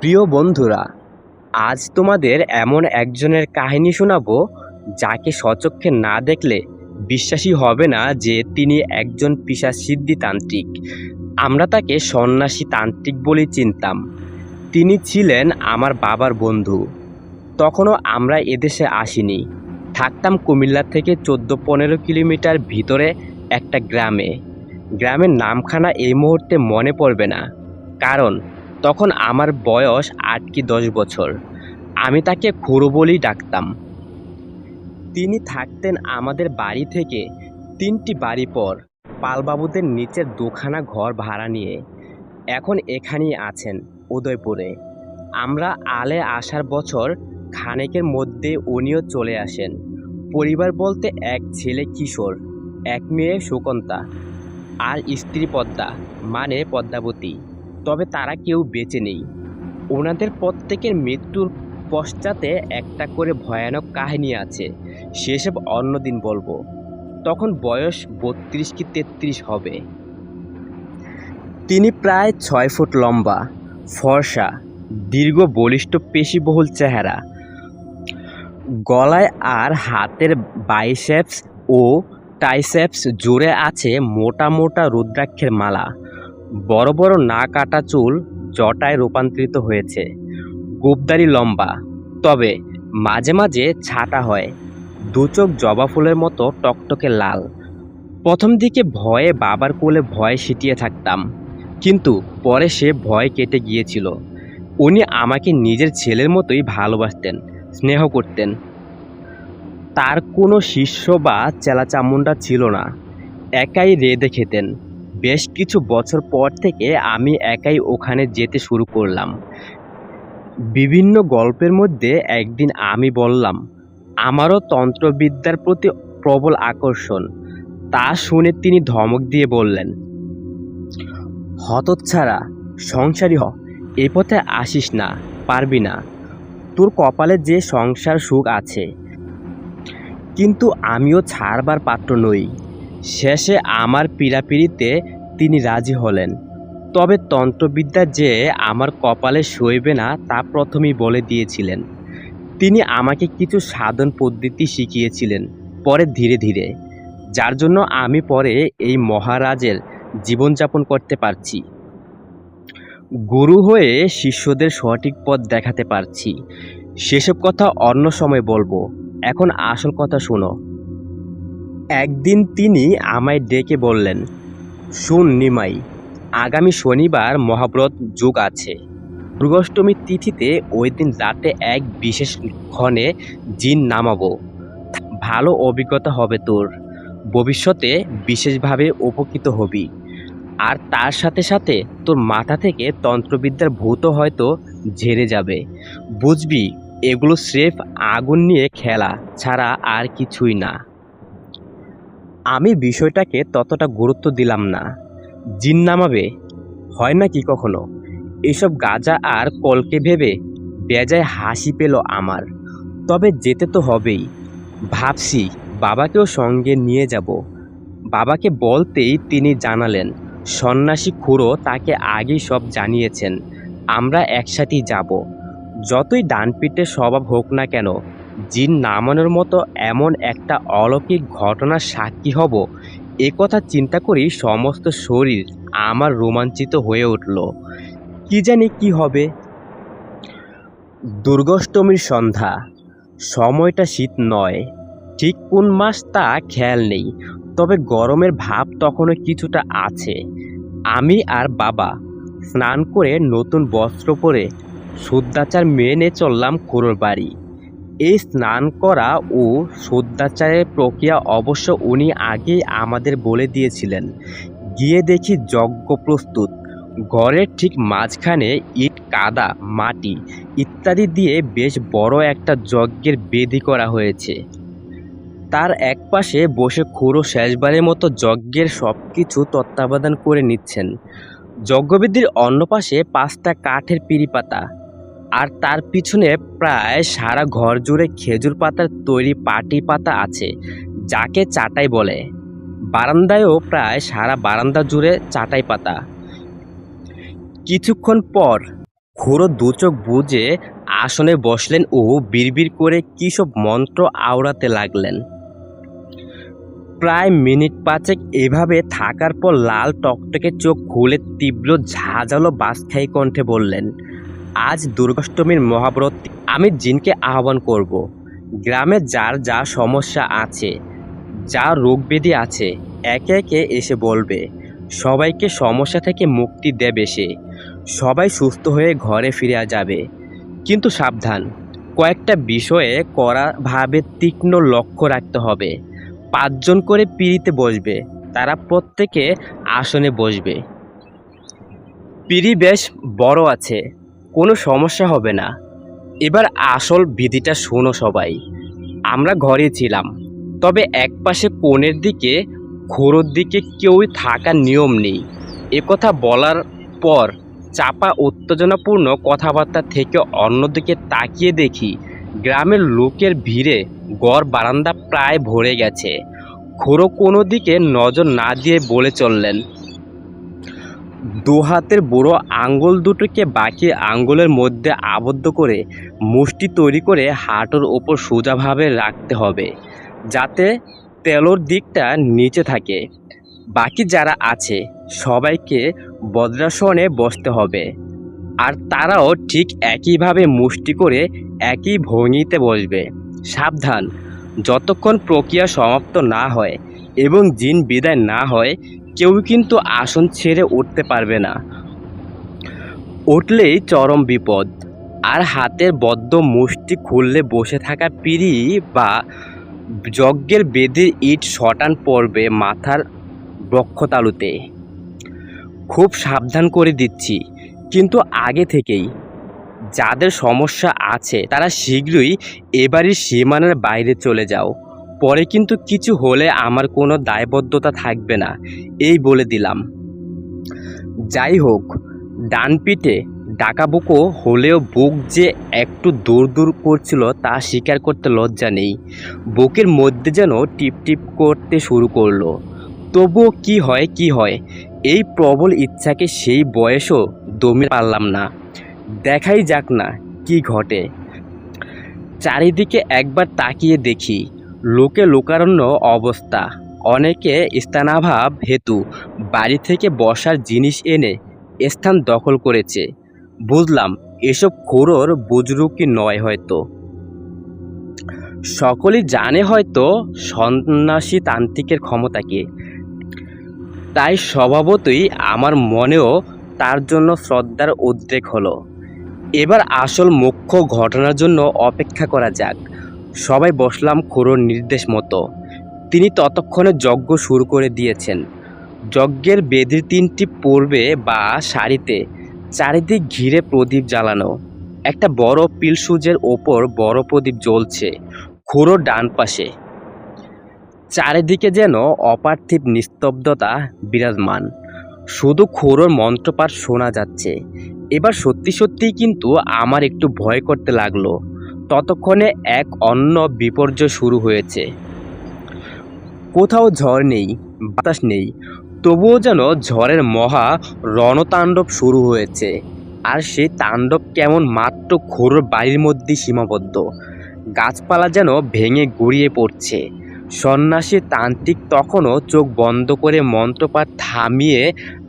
প্রিয় বন্ধুরা, আজ তোমাদের এমন একজনের কাহিনী শোনাবো যাকে সচক্ষে না দেখলে বিশ্বাসই হবে না যে তিনি একজন পিশা সিদ্ধি তান্ত্রিক আমরা তাকে সন্ন্যাসী তান্ত্রিক বলেই চিনতাম। তিনি ছিলেন আমার বাবার বন্ধু। তখনও আমরা এদেশে আসিনি। থাকতাম কুমিল্লা থেকে চোদ্দ পনেরো কিলোমিটার ভিতরে একটা গ্রামে। গ্রামের নামখানা এই মুহূর্তে মনে পড়বে না। কারণ তখন আমার বয়স আট কি দশ বছর। আমি তাকে খুড়ো বলেই ডাকতাম। তিনি থাকতেন আমাদের বাড়ি থেকে তিনটি বাড়ি পর পালবাবুদের নিচের দুখানা ঘর ভাড়া নিয়ে। এখন এখানেই আছেন উদয়পুরে। আমরা আলে আসার বছর খানেকের মধ্যে উনিও চলে আসেন। পরিবার বলতে এক ছেলে কিশোর, এক মেয়ে সুকন্তা আর স্ত্রী পদ্মা মানে পদ্মাবতী। তবে তারা কেউ বেঁচে নেই। ওনাদের প্রত্যেকের মৃত্যুর পশ্চাতে একটা করে ভয়ানক কাহিনী আছে, সেসব অন্যদিন বলব। তখন বয়স বত্রিশ কি তেত্রিশ হবে। তিনি প্রায় ছয় ফুট লম্বা, ফর্সা, দীর্ঘ বলিষ্ঠ পেশিবহুল চেহারা। গলায় আর হাতের বাইসেপস ও টাইসেপস জুড়ে আছে মোটা মোটা রুদ্রাক্ষের মালা। বড় বড় না কাটা চুল জটায় রূপান্তরিত হয়েছে। গোপদারি লম্বা, তবে মাঝে মাঝে ছাটা হয়। দু চোখ জবা ফুলের মতো টকটকে লাল। প্রথম দিকে ভয়ে বাবার কোলে ভয় সিটিয়ে থাকতাম, কিন্তু পরে সে ভয় কেটে গিয়েছিল। উনি আমাকে নিজের ছেলের মতোই ভালোবাসতেন, স্নেহ করতেন। তার কোনো শিষ্য বা চেলাচামুন্ডা ছিল না, একাই রেঁধে খেতেন। বেশ কিছু বছর পর থেকে আমি একাই ওখানে যেতে শুরু করলাম। বিভিন্ন গল্পের মধ্যে একদিন আমি বললাম, আমারও তন্ত্রবিদ্যার প্রতি প্রবল আকর্ষণ। তা শুনে তিনি ধমক দিয়ে বললেন, হতচ্ছাড়া, সংসারী হ, এ পথে আসিস না, পারবি না। তোর কপালে যে সংসার সুখ আছে, কিন্তু আমিও ছাড়বার পাত্র নই। শেষে আমার পীড়াপিড়িতে তিনি রাজি হলেন। তবে তন্ত্রবিদ্যা যে আমার কপালে সইবে না, তা প্রথমেই বলে দিয়েছিলেন। তিনি আমাকে কিছু সাধন পদ্ধতি শিখিয়েছিলেন, পরে ধীরে ধীরে। যার জন্য আমি পরে এই মহারাজের জীবনযাপন করতে পারছি। গুরু হয়ে শিষ্যদের সঠিক পথ দেখাতে পারছি। সেসব কথা অন্য সময় বলব। এখন আসল কথা শোনো। একদিন তিনি আমায় ডেকে বললেন, শুন নিমাই, আগামী শনিবার মহাব্রত যুগ আছে। দুর্গাষ্টমীর তিথিতে ওই দিন রাতে এক বিশেষ ক্ষণে জিন নামাবো। ভালো অভিজ্ঞতা হবে তোর। ভবিষ্যতে বিশেষভাবে উপকৃত হবি। আর তার সাথে সাথে তোর মাথা থেকে তন্ত্রবিদ্যার ভূত হয়তো ঝেড়ে যাবে। বুঝবি, এগুলো স্রেফ আগুন নিয়ে খেলা ছাড়া আর কিছুই না। আমি বিষয়টাকে ততটা গুরুত্ব দিলাম না। জিন নামাবে? হয় না কি কখনো? এসব গাজা আর কলকে ভেবে বেজায় হাসি পেল আমার। তবে যেতে তো হবেই। ভাবছি বাবাকেও সঙ্গে নিয়ে যাব। বাবাকে বলতেই তিনি জানালেন, সন্ন্যাসী খুড়ো তাকে আগেই সব জানিয়েছেন, আমরা একসাথেই যাব। যতই ডানপিটে স্বভাব হোক না কেন জিন নামানোর মতো এমন একটা অলৌকিক ঘটনার সাক্ষী হব, এ কথা চিন্তা করি সমস্ত শরীর আমার রোমাঞ্চিত হয়ে উঠল। কি জানি কি হবে? দুর্গাষ্টমীর সন্ধ্যা, সময়টা শীত নয়, ঠিক কোন মাস তা খেয়াল নেই, তবে গরমের ভাব তখনও কিছুটা আছে। আমি আর বাবা স্নান করে নতুন বস্ত্র পরে শুদ্ধাচার মেনে চললাম খুড়োর বাড়ি। এই স্নান করা ও শুদ্ধাচারের প্রক্রিয়া অবশ্য উনি আগেই আমাদের বলে দিয়েছিলেন। গিয়ে দেখি যজ্ঞ প্রস্তুত। ঘরের ঠিক মাঝখানে ইট, কাদা, মাটি ইত্যাদি দিয়ে বেশ বড় একটা যজ্ঞের বেদি করা হয়েছে। তার একপাশে বসে খুঁড়ো শেষবারের মতো যজ্ঞের সব কিছু তত্ত্বাবধান করে নিচ্ছেন। যজ্ঞবেদীর অন্য পাশে পাঁচটা কাঠের পিড়ি পাতা আর তার পিছনে প্রায় সারা ঘর জুড়ে খেজুর পাতার তৈরি পাটি পাতা আছে, যাকে চাটাই বলে। বারান্দায়ও প্রায় সারা বারান্দা জুড়ে চাটাই পাতা। কিছুক্ষণ পর খুড়ো দু চোখ বুজে আসনে বসলেন ও বিড়বিড় করে কী সব মন্ত্র আওড়াতে লাগলেন। প্রায় মিনিট পাঁচেক এভাবে থাকার পর লাল টকটকে চোখ খুলে তীব্র ঝাঁঝালো বাসখাই কণ্ঠে বললেন আজ দুর্গাষ্টমীর মহাব্রত আমি জিনকে আহ্বান করব। গ্রামে যার যা সমস্যা আছে, যা রোগব্যাধি আছে, একে একে এসে বলবে, সবাইকে সমস্যা থেকে মুক্তি দেবে সে। সবাই সুস্থ হয়ে ঘরে ফিরে যাবে। কিন্তু সাবধান, কয়েকটা বিষয়ে কড়াভাবে তীক্ষ্ণ লক্ষ্য রাখতে হবে। পাঁচজন করে পিড়িতে বসবে, তারা প্রত্যেকে আসনে বসবে। পিড়ি বেশ বড় আছে কোনো সমস্যা হবে না। এবার আসল বিধিটা শোনো সবাই। আমরা ঘরে ছিলাম, তবে একপাশে কোণের দিকে খোড়োর দিকে কেউই থাকার নিয়ম নেই। একথা বলার পর চাপা, উত্তেজনাপূর্ণ কথাবার্তা থেকে অন্যদিকে তাকিয়ে দেখি, গ্রামের লোকের ভিড়ে গড় বারান্দা প্রায় ভরে গেছে। খোড়ো কোনো দিকে নজর না দিয়ে বলে চললেন দু হাতের বুড়ো আঙ্গুল দুটোকে বাকি আঙ্গুলের মধ্যে আবদ্ধ করে মুষ্টি তৈরি করে হাঁটুর ওপর সোজাভাবে রাখতে হবে, যাতে তেলোর দিকটা নিচে থাকে। বাকি যারা আছে, সবাইকে বজ্রাসনে বসতে হবে। আর তারাও ঠিক একইভাবে মুষ্টি করে একই ভঙ্গিতে বসবে। সাবধান, যতক্ষণ প্রক্রিয়া সমাপ্ত না হয় এবং জিন বিদায় না হয় কেউ কিন্তু আসন ছেড়ে উঠতে পারবে না। উঠলেই চরম বিপদ। আর হাতের বদ্ধ মুষ্টি খুললে বসে থাকা পিড়ি বা যজ্ঞের বেদির ইট শটান পড়বে মাথার বক্ষতালুতে। খুব সাবধান করে দিচ্ছি, কিন্তু আগে থেকেই। যাদের সমস্যা আছে, তারা শীঘ্রই এবারই সীমানার বাইরে চলে যাও। পরে কিন্তু কিছু হলে আমার কোনো দায়বদ্ধতা থাকবে না, এই বলে দিলাম। যাই হোক, ডান পিঠে ডাকাবুকো হলেও বুক যে একটু দূর দূর করছিল তা স্বীকার করতে লজ্জা নেই। বুকের মধ্যে যেন টিপ টিপ করতে শুরু করল। তবুও কি হয় কি হয়, এই প্রবল ইচ্ছাকে সেই বয়সও দমে পারলাম না। দেখাই যাক না কি ঘটে। চারিদিকে একবার তাকিয়ে দেখি লোকে লোকারণ্য অবস্থা। অনেকে স্থানাভাব হেতু, বাড়ি থেকে বসার জিনিস এনে স্থান দখল করেছে। বুঝলাম, এসব খোরোর বুজরুকি নয় হয়তো। সকলেই জানে হয়তো সন্ন্যাসী তান্ত্রিকের ক্ষমতাকে তাই স্বভাবতই আমার মনেও তার জন্য শ্রদ্ধার উদ্রেক হলো। এবার আসল মুখ্য ঘটনার জন্য অপেক্ষা করা যাক। সবাই বসলাম খুড়োর নির্দেশ মতো। তিনি ততক্ষণে যজ্ঞ শুরু করে দিয়েছেন। যজ্ঞের বেদির তিনটি পূর্বে বা শাড়িতে চারিদিক ঘিরে প্রদীপ জ্বালানো। একটা বড় পিলসুজের ওপর বড় প্রদীপ জ্বলছে খুড়ো ডান পাশে। চারিদিকে যেন অপার্থিব নিস্তব্ধতা বিরাজমান। শুধু খোরোর মন্ত্রপাঠ শোনা যাচ্ছে। এবার সত্যি সত্যিই কিন্তু আমার একটু ভয় করতে লাগল। ততক্ষণে এক অন্য বিপর্যয় শুরু হয়েছে। কোথাও ঝড় নেই, বাতাস নেই, তবুও যেন ঝড়ের মহা রণতাণ্ডব শুরু হয়েছে। আর সেই তাণ্ডব কেমন মাত্র খোরোর বাড়ির মধ্যেই সীমাবদ্ধ। গাছপালা যেন ভেঙে গড়িয়ে পড়ছে। সন্ন্যাসী তান্ত্রিক তখনও চোখ বন্ধ করে মন্ত্রপাঠ থামিয়ে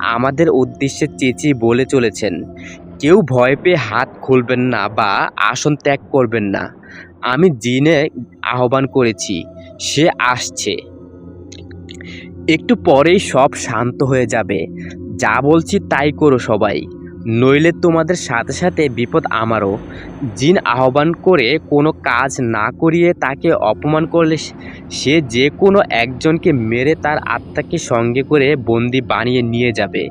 আমাদের উদ্দেশ্যে চেঁচিয়ে বলে চলেছেন কেউ ভয় পেয়ে হাত খুলবেন না বা আসন ত্যাগ করবেন না। আমি জিনে আহ্বান করেছি, সে আসছে। একটু পরেই সব শান্ত হয়ে যাবে। যা বলছি তাই করো সবাই, নইলে তোমাদের সাথে সাথে বিপদ আমারও। জিন আহ্বান করে কোনো কাজ না করিয়ে তাকে অপমান করলে সে যে কোনো একজনকে মেরে তার আত্মাকে সঙ্গে করে বন্দি বানিয়ে নিয়ে যাবে।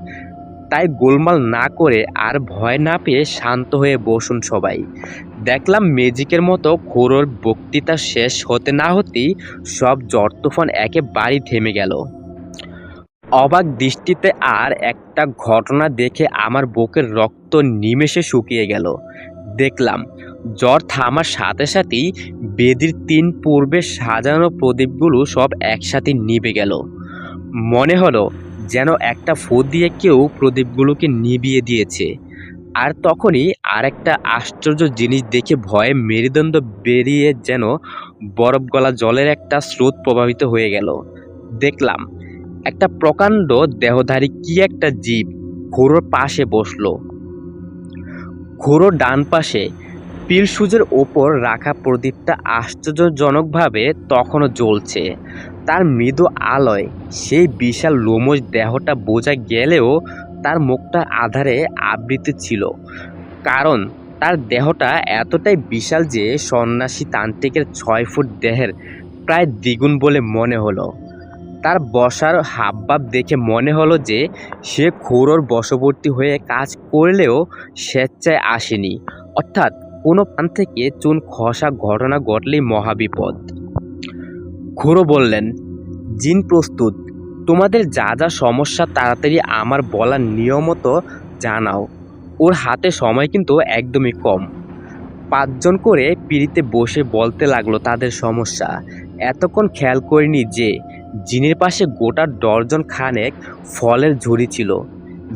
তাই গোলমাল না করে আর ভয় না পেয়ে শান্ত হয়ে বসুন সবাই। দেখলাম ম্যাজিকের মতো খোরোর বক্তৃতা শেষ হতে না হতেই সব জ্বর তুফান একেবারেই থেমে গেল। অবাক দৃষ্টিতে আর একটা ঘটনা দেখে আমার বুকের রক্ত নিমেষে শুকিয়ে গেল। দেখলাম, জ্বর থামার সাথে সাথেই বেদির তিন পূর্বে সাজানো প্রদীপগুলো সব একসাথে নিভে গেল। মনে হলো যেন একটা ফু দিয়ে কেউ প্রদীপগুলোকে নিভিয়ে দিয়েছে। আর তখনই আরেকটা আশ্চর্য জিনিস দেখে ভয়ে মেরুদণ্ড বেরিয়ে যেন বরফ গলা জলের একটা স্রোত প্রবাহিত হয়ে গেল। দেখলাম, একটা প্রকাণ্ড দেহধারী কি একটা জীব খুঁড়োর পাশে বসল। খুঁড়োর ডান পাশে পিলসুজের ওপর রাখা প্রদীপটা আশ্চর্যজনকভাবে তখনও জ্বলছে। তার মৃদু আলোয়, সেই বিশাল লোমশ দেহটা বোঝা গেলেও তার মুখটা আধারে আবৃত ছিল। কারণ তার দেহটা এতটাই বিশাল যে সন্ন্যাসী তান্ত্রিকের ছয় ফুট দেহের প্রায় দ্বিগুণ বলে মনে হলো। তার বসার হাবভাব দেখে মনে হলো যে সে খুঁড়োর বশবর্তী হয়ে কাজ করলেও স্বেচ্ছায় আসেনি। অর্থাৎ কোনো প্রাণ থেকে চুন খসা ঘটনা ঘটলেই মহাবিপদ। খুঁড়ো বললেন, জিন প্রস্তুত, তোমাদের যা যা সমস্যা তাড়াতাড়ি আমার বলার নিয়মত জানাও। ওর হাতে সময় কিন্তু একদমই কম। পাঁচজন করে পিড়িতে বসে বলতে লাগল তাদের সমস্যা। এতক্ষণ খেয়াল করিনি যে, জিনের পাশে গোটা ডর্জন খানেক ফলের ঝুড়ি ছিল।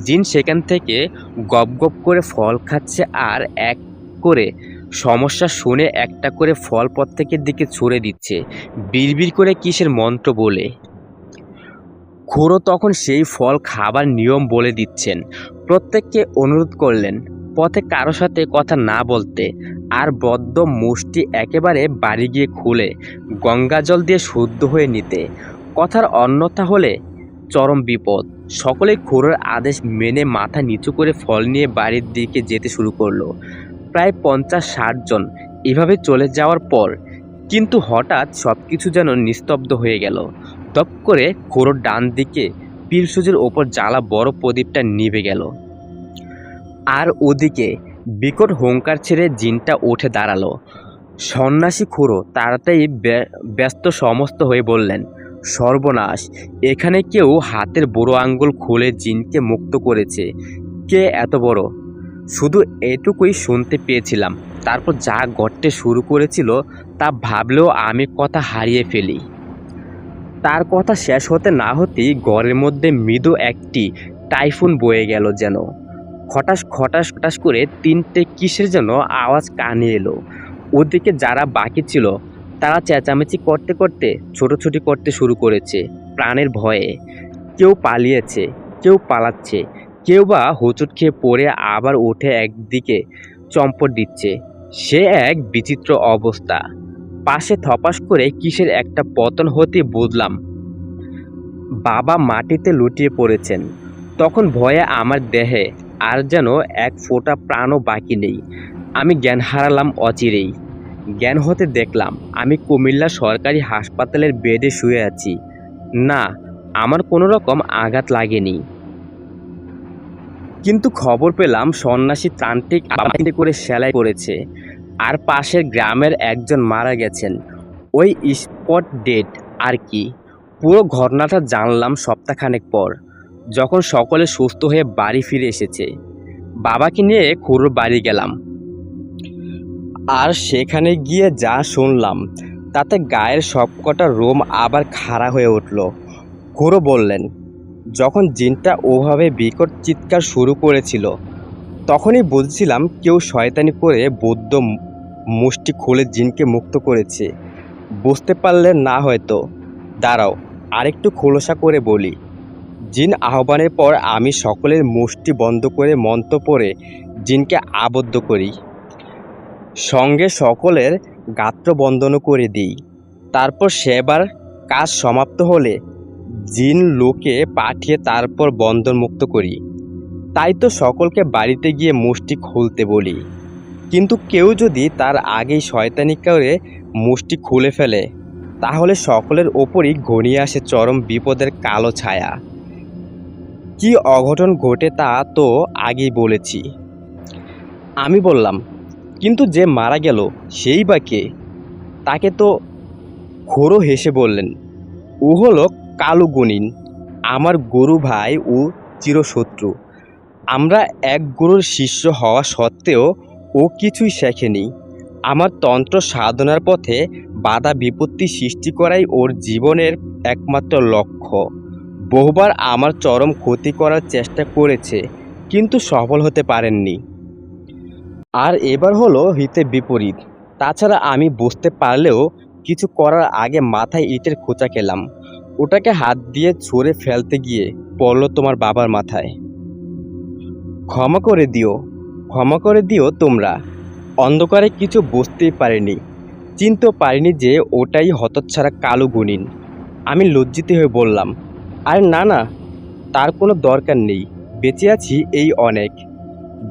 জিন সেখান থেকে গপ গপ করে ফল খাচ্ছে আর এক করে সমস্যা শুনে একটা করে ফল প্রত্যেকের দিকে ছুঁড়ে দিচ্ছে। বিড়বিড় করে কিসের মন্ত্র বলে? খুড়ো তখন সেই ফল খাবার নিয়ম বলে দিচ্ছেন। প্রত্যেককে অনুরোধ করলেন, পথে কারও সাথে কথা না বলতে। আর বদ্ধ মুষ্টি একেবারে বাড়ি গিয়ে খুলে, গঙ্গা জল দিয়ে শুদ্ধ হয়ে নিতে। কথার অন্যথা হলে চরম বিপদ। সকলেই খুড়োর আদেশ মেনে মাথা নিচু করে ফল নিয়ে বাড়ির দিকে যেতে শুরু করল। প্রায় পঞ্চাশ ষাট জন এভাবে চলে যাওয়ার পর কিন্তু হঠাৎ সব কিছু যেন নিস্তব্ধ হয়ে গেল। তপ করে খুড়োর ডান দিকে পীরসুজের ওপর জ্বালা বড় প্রদীপটা নিভে গেল। আর ওদিকে বিকট হুঙ্কার ছেড়ে জিনটা উঠে দাঁড়াল। সন্ন্যাসী খুঁড়ো তাড়াতাড়ি ব্যস্ত সমস্ত হয়ে বললেন, সর্বনাশ, এখানে কেউ হাতের বুড়ো আঙ্গুল খুলে জিনকে মুক্ত করেছে। কে এত বড়? শুধু এটুকুই শুনতে পেয়েছিলাম। তারপর যা ঘটতে শুরু করেছিল, তা ভাবলেও আমি কথা হারিয়ে ফেলি। তার কথা শেষ হতে না হতেই ঘরের মধ্যে মৃদু একটি টাইফুন বয়ে গেল যেন। খটাস খটাস খটাস করে তিনটে কিসের যেন আওয়াজ কানে এলো। ওদিকে যারা বাকি ছিল, তারা চেঁচামেচি করতে করতে ছোটোছুটি করতে শুরু করেছে, প্রাণের ভয়ে। কেউ পালিয়েছে, কেউ পালাচ্ছে কেউ বা হোঁচট খেয়ে পড়ে আবার উঠে একদিকে চম্পট দিচ্ছে। সে এক বিচিত্র অবস্থা। পাশে থপাস করে কিসের একটা পতন হতে বুঝলাম। বাবা মাটিতে লুটিয়ে পড়েছেন। তখন ভয়ে আমার দেহে আর যেন এক ফোঁটা প্রাণও বাকি নেই। আমি জ্ঞান হারালাম অচিরেই। জ্ঞান হতে দেখলাম, আমি কুমিল্লা সরকারি হাসপাতালের বেডে শুয়ে আছি। না, আমার কোনো রকম আঘাত লাগেনি। কিন্তু খবর পেলাম সন্ন্যাসী তান্ত্রিক আমাকে করে সেলাই করেছে। আর পাশের গ্রামের একজন মারা গেছেন। ওই স্পট ডেট আর কি? পুরো ঘটনাটা জানলাম সপ্তাহখানেক পর, যখন সকলে সুস্থ হয়ে বাড়ি ফিরে এসেছে। বাবাকে নিয়ে খুড়োর বাড়ি গেলাম। আর সেখানে গিয়ে যা শুনলাম, তাতে গায়ের সবকটা রোম আবার খাড়া হয়ে উঠল। খুড়ো বললেন যখন জিনটা ওভাবে বিকট চিৎকার শুরু করেছিল, তখনই বুঝছিলাম কেউ শয়তানি করে বৌদ্ধ মুষ্টি খুলে জিনকে মুক্ত করেছে। বুঝতে পারলে না হয়তো। দাঁড়াও, আরেকটু খোলসা করে বলি। জিন আহ্বানের পর আমি সকলের মুষ্টি বন্ধ করে মন্ত্র পড়ে জিনকে আবদ্ধ করি। সঙ্গে সকলের গাত্র বন্ধনও করে দিই। তারপর সেবার কাজ সমাপ্ত হলে জিন লোকে পাঠিয়ে তারপর বন্ধন মুক্ত করি। তাই তো সকলকে বাড়িতে গিয়ে মুষ্টি খুলতে বলি। কিন্তু কেউ যদি তার আগেই শয়তানি করে মুষ্টি খুলে ফেলে, তাহলে সকলের ওপরই ঘনিয়ে আসে চরম বিপদের কালো ছায়া। কি অঘটন ঘটে তা তো আগেই বলেছি। আমি বললাম, কিন্তু যে মারা গেল, সেই বা কে? তাকে তো খোরো হেসে বললেন, ও হলো কালু গুনিন আমার গুরু ভাই ও চিরশত্রু। আমরা এক গুরুর শিষ্য হওয়া সত্ত্বেও ও কিছুই শেখেনি। আমার তন্ত্র সাধনার পথে বাধা বিপত্তি সৃষ্টি করাই ওর জীবনের একমাত্র লক্ষ্য। বহুবার আমার চরম ক্ষতি করার চেষ্টা করেছে, কিন্তু সফল হতে পারেননি। আর এবার হলো হিতে বিপরীত। তাছাড়া আমি বুঝতে পারলেও কিছু করার আগে মাথায় ইটের খোঁচা খেলাম। ওটাকে হাত দিয়ে ছুঁড়ে ফেলতে গিয়ে পড়ল তোমার বাবার মাথায়। ক্ষমা করে দিও, ক্ষমা করে দিও তোমরা। অন্ধকারে কিছু বুঝতেই পারিনি, চিনতেও পারিনি যে ওটাই হতচ্ছাড়া কালো গুণিন। আমি লজ্জিত হয়ে বললাম, আর না না, তার কোনো দরকার নেই, বেঁচে আছি এই অনেক।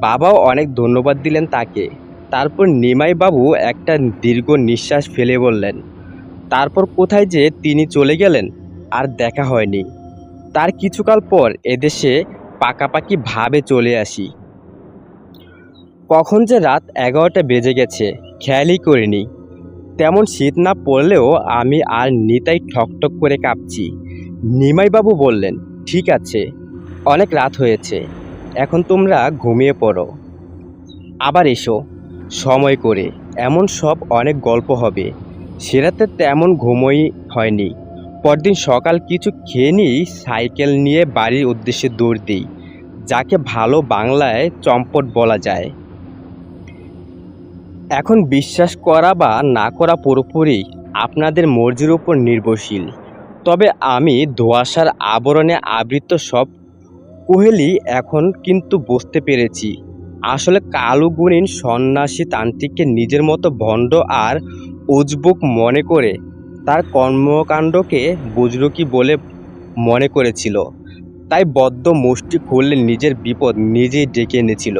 বাবাও অনেক ধন্যবাদ দিলেন তাকে। তারপর নিমাই বাবু একটা দীর্ঘ নিঃশ্বাস ফেলে বললেন, তারপর কোথায় যে তিনি চলে গেলেন? আর দেখা হয়নি। তার কিছুকাল পর এদেশে পাকাপাকি ভাবে চলে আসি। কখন যে রাত এগারোটা বেজে গেছে, খেয়ালই করিনি। তেমন শীত না পড়লেও আমি আর নিতাই ঠকঠক করে কাঁপছি। নিমাইবাবু বললেন, ঠিক আছে, অনেক রাত হয়েছে, এখন তোমরা ঘুমিয়ে পড়ো। আবার এসো, সময় করে, এমন সব অনেক গল্প হবে। সেরাতে তেমন ঘুমোই হয়নি। পরদিন সকাল কিছু খেয়ে নিয়েই সাইকেল নিয়ে বাড়ির উদ্দেশ্যে দৌড় দিই, যাকে ভালো বাংলায় চম্পট বলা যায়। এখন বিশ্বাস করা বা না করা পুরোপুরি আপনাদের মর্জির উপর নির্ভরশীল। তবে আমি ধোঁয়াশার আবরণে আবৃত সব কোহেলি এখন কিন্তু বুঝতে পেরেছি। আসলে কালো গুণিন সন্ন্যাসী তান্ত্রিককে নিজের মতো ভণ্ড আর উজবুক মনে করে তার কর্মকাণ্ডকে বুজরুকি বলে মনে করেছিল। তাই বদ্ধ মুষ্টি খুললে নিজের বিপদ নিজেই ডেকে এনেছিল।